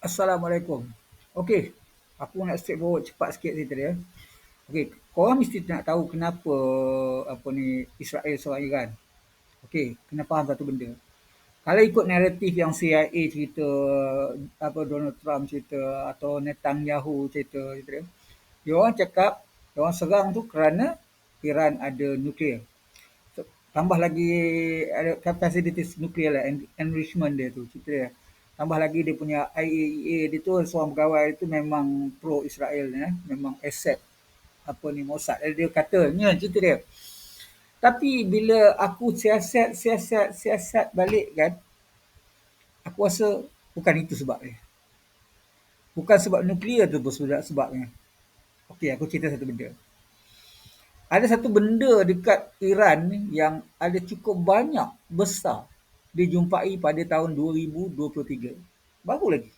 Assalamualaikum. Okey, aku nak straightforward cepat sikit cerita dia. Okey, korang mesti nak tahu kenapa apa ni Israel serang Iran. Okey, kena faham satu benda. Kalau ikut naratif yang CIA cerita, apa Donald Trump cerita atau Netanyahu cerita, cerita dia, dia orang cakap dia orang serang tu kerana Iran ada nuklear. So, tambah lagi ada capacity nuklear lah, enrichment dia tu cerita dia. Tambah lagi dia punya IAEA dia tu seorang pegawai itu memang pro Israel ya, memang accept apa ni Mossad. Dia katanya cerita dia. Tapi bila aku siasat siasat siasat balik kan aku rasa bukan itu sebabnya. Bukan sebab nuklear tu pun sebabnya. Okey, aku cerita satu benda. Ada satu benda dekat Iran yang ada cukup banyak besar dijumpai pada tahun 2023. Baru lagi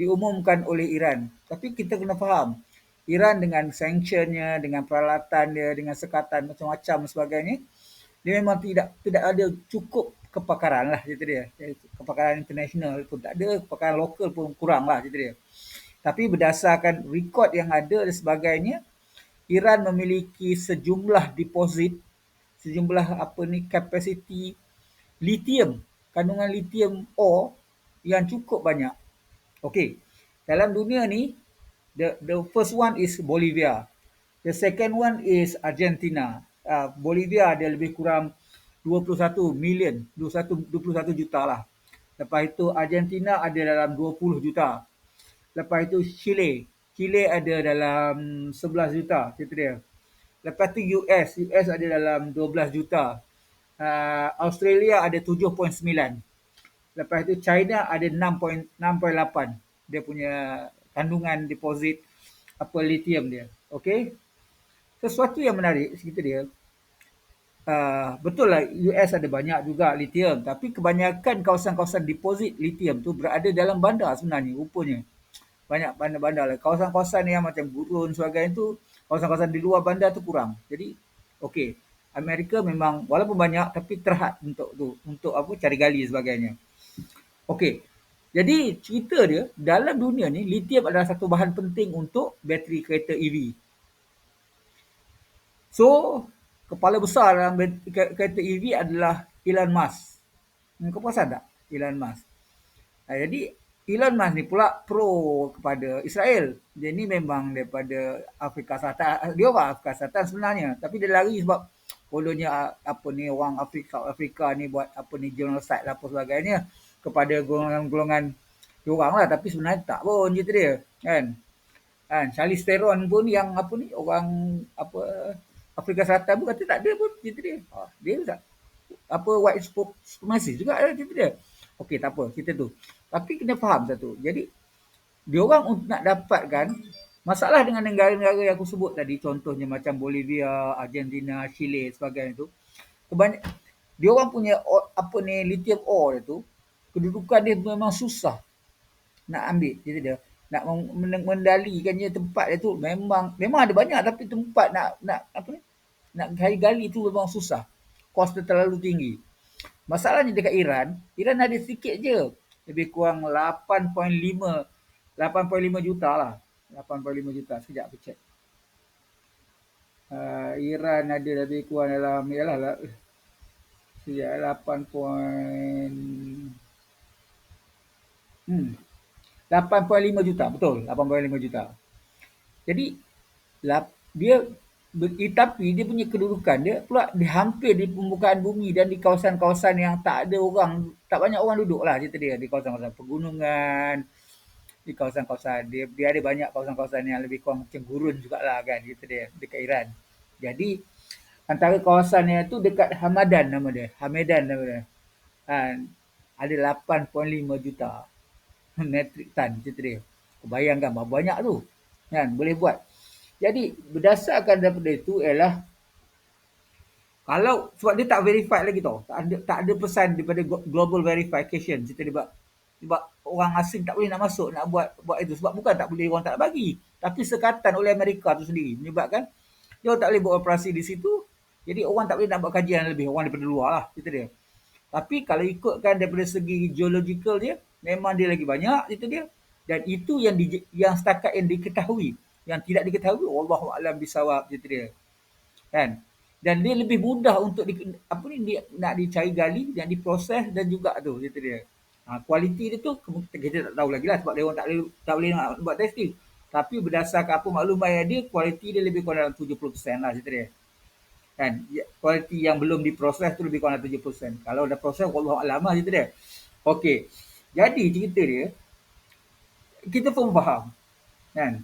diumumkan oleh Iran. Tapi kita kena faham, Iran dengan sanctionnya, dengan peralatan dia, dengan sekatan macam-macam sebagainya, dia memang tidak tidak ada cukup kepakaran lah cerita dia. Kepakaran international pun tak ada, kepakaran lokal pun kurang lah cerita dia. Tapi berdasarkan rekod yang ada dan sebagainya, Iran memiliki sejumlah deposit, sejumlah apa ni kapasiti lithium, kandungan lithium ore yang cukup banyak. Okey. Dalam dunia ni the the first one is Bolivia. The second one is Argentina. Uh, Bolivia ada lebih kurang 21 million, 21 21 juta lah. Lepas itu Argentina ada dalam 20 juta. Lepas itu Chile. Chile ada dalam 11 juta, cerita dia. Lepas itu US, US ada dalam 12 juta uh, Australia ada 7.9. Lepas itu China ada 6.8 dia punya kandungan deposit apa lithium dia. Okey. Sesuatu yang menarik cerita dia. Uh, betul lah US ada banyak juga lithium tapi kebanyakan kawasan-kawasan deposit lithium tu berada dalam bandar sebenarnya rupanya. Banyak bandar-bandar lah. Kawasan-kawasan yang macam gurun sebagainya tu kawasan-kawasan di luar bandar tu kurang. Jadi okey. Amerika memang walaupun banyak tapi terhad untuk tu untuk apa cari gali sebagainya. Okey. Jadi cerita dia dalam dunia ni lithium adalah satu bahan penting untuk bateri kereta EV. So, kepala besar dalam kereta EV adalah Elon Musk. Kau perasan tak Elon Musk? Ha, jadi Elon Musk ni pula pro kepada Israel. Dia ni memang daripada Afrika Selatan. Dia orang Afrika Selatan sebenarnya. Tapi dia lari sebab kononnya apa ni orang Afrika Afrika ni buat apa ni genocide lah apa sebagainya kepada golongan-golongan orang lah. Tapi sebenarnya tak pun cerita dia kan? Kan? Charlie Theron pun yang apa ni orang apa Afrika Selatan pun kata tak ada pun cerita dia. Ha, dia tak apa white supremacy juga ada cerita dia. Okey tak apa cerita tu. Tapi kena faham satu. Jadi dia orang nak dapatkan Masalah dengan negara-negara yang aku sebut tadi, contohnya macam Bolivia, Argentina, Chile sebagainya tu, kebanyak dia orang punya apa ni lithium ore tu, kedudukan dia memang susah nak ambil. Dia dia nak mendalikannya tempat dia tu memang memang ada banyak tapi tempat nak nak apa ni nak gali-gali tu memang susah. Kos dia terlalu tinggi. Masalahnya dekat Iran Iran ada sikit je. Lebih kurang 8.5 8.5 juta lah 8.5 juta. Sekejap aku check. Uh, Iran ada lebih kurang dalam ialah lah. Sekejap 8 point hmm 8.5 juta betul 8.5 juta. Jadi dia tapi dia punya kedudukan dia pula di hampir di permukaan bumi dan di kawasan-kawasan yang tak ada orang tak banyak orang duduk lah cerita dia di kawasan-kawasan pegunungan di kawasan-kawasan dia dia ada banyak kawasan-kawasan yang lebih kurang macam gurun jugalah kan gitu dia dekat Iran. Jadi antara kawasannya tu dekat Hamadan nama dia. Hamadan nama dia. Kan ada 8.5 juta metrik tan cerita dia. Bayangkan berapa banyak tu. Kan boleh buat. Jadi berdasarkan daripada itu ialah kalau sebab dia tak verified lagi tau. Tak ada, tak ada pesan daripada global verification cerita dia buat sebab orang asing tak boleh nak masuk nak buat buat itu sebab bukan tak boleh orang tak bagi tapi sekatan oleh Amerika tu sendiri menyebabkan dia tak boleh buat operasi di situ jadi orang tak boleh nak buat kajian lebih orang daripada luar lah cerita dia tapi kalau ikutkan daripada segi geological dia memang dia lagi banyak cerita dia Dan itu yang di, yang setakat yang diketahui. Yang tidak diketahui, Allah Alam bisawab cerita dia. Kan? Dan dia lebih mudah untuk di, apa ni dia nak dicari gali dan diproses dan juga tu cerita dia. Ha, kualiti dia tu kita tak tahu lagi lah sebab dia orang tak boleh, tak boleh nak buat testing. Tapi berdasarkan apa maklumat yang dia, kualiti dia lebih kurang dalam 70% lah cerita dia. Kan? Ya, kualiti yang belum diproses tu lebih kurang dalam 70%. Kalau dah proses, Allah Alam lah cerita dia. Okey. Jadi cerita dia, kita pun faham. Kan?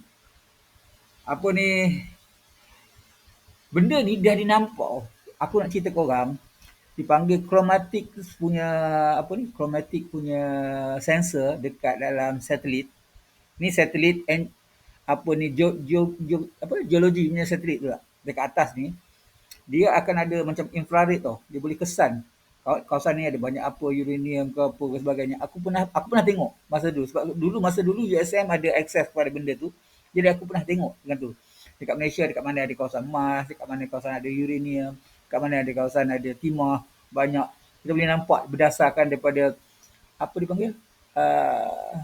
Apa ni, benda ni dah dinampak. Aku nak cerita kau orang, dipanggil chromatic punya apa ni chromatic punya sensor dekat dalam satelit. Ni satelit and apa ni ge, ge, ge, apa geologi punya satelit tu lah. dekat atas ni. Dia akan ada macam infrared tau dia boleh kesan. Kawasan ni ada banyak apa uranium ke apa ke sebagainya. Aku pernah aku pernah tengok masa dulu sebab dulu masa dulu USM ada akses kepada benda tu. Jadi aku pernah tengok dengan tu. Dekat Malaysia dekat mana ada kawasan emas dekat mana kawasan ada uranium kat mana ada kawasan ada timah banyak. Kita boleh nampak berdasarkan daripada apa dipanggil? Uh,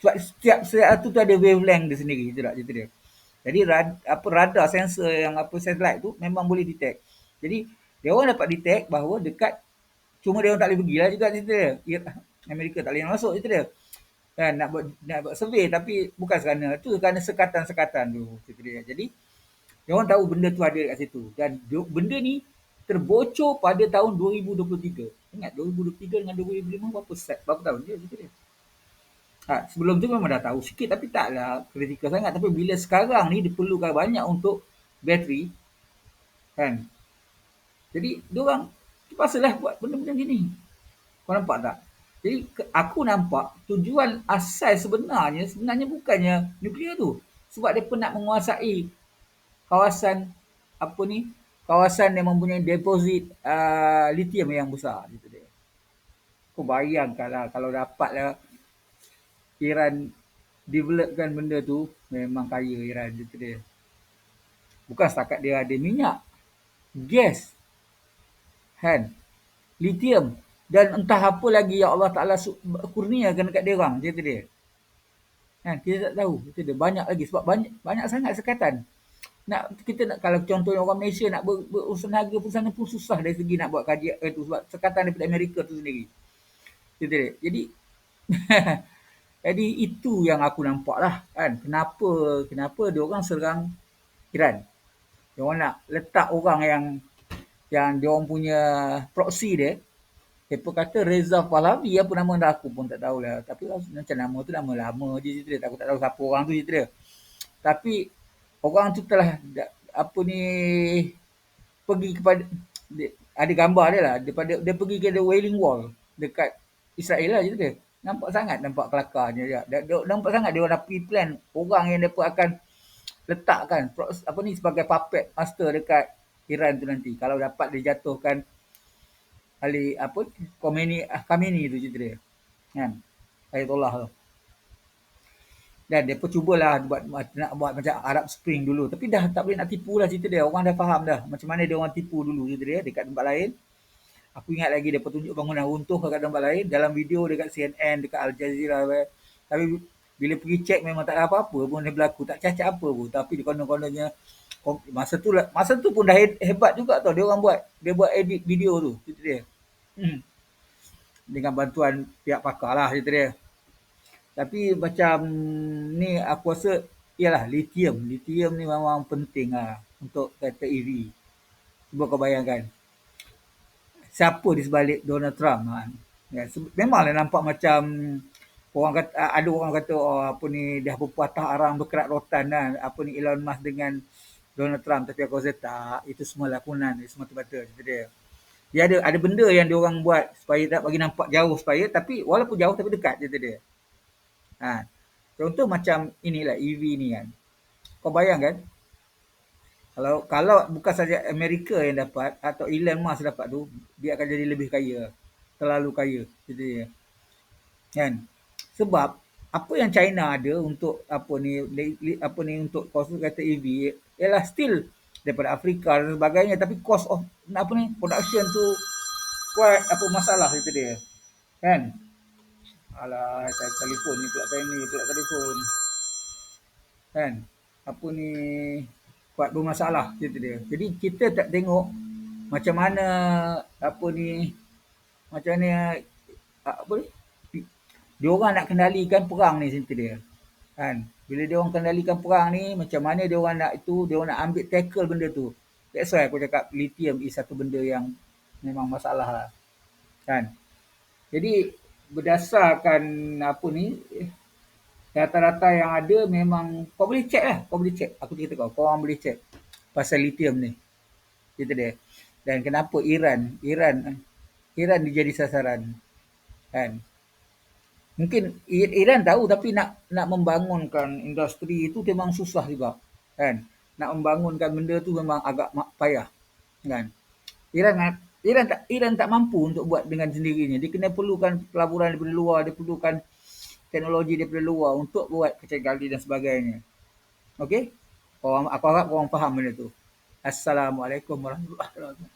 setiap satu tu ada wavelength dia sendiri itu tak cerita dia. Jadi rad, apa radar sensor yang apa satellite tu memang boleh detect. Jadi dia orang dapat detect bahawa dekat cuma dia orang tak boleh pergi lah juga cerita dia. Amerika tak boleh masuk cerita dia. Kan nak buat nak buat survey tapi bukan kerana tu kerana sekatan-sekatan tu cerita dia. Jadi dia orang tahu benda tu ada kat situ. Dan benda ni terbocor pada tahun 2023. Ingat 2023 dengan 2005 berapa set? Berapa tahun dia? Gitu dia. Ha, sebelum tu memang dah tahu sikit tapi taklah kritikal sangat. Tapi bila sekarang ni diperlukan banyak untuk bateri. Kan? Jadi diorang terpaksalah buat benda-benda gini. Kau nampak tak? Jadi aku nampak tujuan asal sebenarnya sebenarnya bukannya nuklear tu. Sebab dia pun nak menguasai kawasan apa ni kawasan yang mempunyai deposit uh, lithium yang besar gitu dia. Kau bayangkanlah kalau dapatlah Iran developkan benda tu memang kaya Iran gitu dia. Bukan setakat dia ada minyak, gas, kan, lithium dan entah apa lagi yang Allah Taala kurniakan dekat dia orang gitu dia. Kan, kita tak tahu. Itu dia banyak lagi sebab banyak banyak sangat sekatan nak kita nak kalau contohnya orang Malaysia nak ber, berusaha pun sana pun susah dari segi nak buat kajian itu sebab sekatan daripada Amerika tu sendiri. Jadi jadi jadi itu yang aku nampak lah kan kenapa kenapa dia orang serang Iran. Dia orang nak letak orang yang yang dia orang punya proxy dia Siapa kata Reza Pahlavi apa nama dah aku pun tak tahulah. Tapi macam nama tu nama lama je cerita. Aku tak tahu siapa orang tu cerita. Tapi orang tu telah apa ni pergi kepada ada gambar dia lah. Daripada dia pergi ke the wailing wall dekat Israel lah gitu dia nampak sangat nampak kelakarnya dia, dia, dia nampak sangat dia orang pergi plan orang yang depa akan letakkan apa ni sebagai puppet master dekat Iran tu nanti. Kalau dapat dijatuhkan Ali apa Khomeini Khamenei tu cerita dia. Kan? Ayatollah tu dan pun cubalah buat nak buat macam Arab Spring dulu. Tapi dah tak boleh nak tipu lah cerita dia. Orang dah faham dah macam mana dia orang tipu dulu cerita dia dekat tempat lain. Aku ingat lagi dia tunjuk bangunan runtuh dekat tempat lain. Dalam video dekat CNN dekat Al Jazeera tapi bila pergi cek memang tak ada apa-apa pun dia berlaku. Tak cacat apa pun. Tapi di konon-kononnya masa tu lah, masa tu pun dah hebat juga tau. Dia orang buat dia buat edit video tu cerita dia. Hmm. dengan bantuan pihak pakar lah cerita dia tapi macam ni aku rasa ialah lithium. Lithium ni memang penting lah untuk kata EV. Cuba kau bayangkan. Siapa di sebalik Donald Trump kan? Ya, memanglah nampak macam orang kata ada orang kata oh apa ni dah berpatah arang berkerak rotan kan apa ni Elon Musk dengan Donald Trump tapi aku rasa tak itu semua lakonan semata-mata dia dia ada ada benda yang dia orang buat supaya tak bagi nampak jauh supaya tapi walaupun jauh tapi dekat je dia Ha. Contoh macam inilah EV ni kan. Kau bayangkan kalau kalau bukan saja Amerika yang dapat atau Elon Musk dapat tu, dia akan jadi lebih kaya. Terlalu kaya gitu ya. Kan? Sebab apa yang China ada untuk apa ni apa ni untuk kos kata EV ialah still daripada Afrika dan sebagainya tapi cost of apa ni production tu quite apa masalah itu dia. Kan? Alah, telefon ni pula ni pula telefon. Kan? Apa ni buat bermasalah gitu dia. Jadi kita tak tengok macam mana apa ni macam mana apa ni dia orang nak kendalikan perang ni cerita dia. Kan? Bila dia orang kendalikan perang ni macam mana dia orang nak itu dia orang nak ambil tackle benda tu. That's why aku cakap lithium is satu benda yang memang masalah lah. Kan? Jadi berdasarkan apa ni data-data yang ada memang kau boleh check lah. Kau boleh check. Aku cerita kau. Kau orang boleh check pasal lithium ni. Cerita dia. Dan kenapa Iran, Iran, Iran dijadi sasaran. Kan? Mungkin Iran tahu tapi nak nak membangunkan industri itu memang susah juga. Kan? Nak membangunkan benda tu memang agak payah. Kan? Iran Iran tak Iran tak mampu untuk buat dengan sendirinya. Dia kena perlukan pelaburan daripada luar, dia perlukan teknologi daripada luar untuk buat kecil gali dan sebagainya. Okey? Kau aku harap kau faham benda tu. Assalamualaikum warahmatullahi wabarakatuh.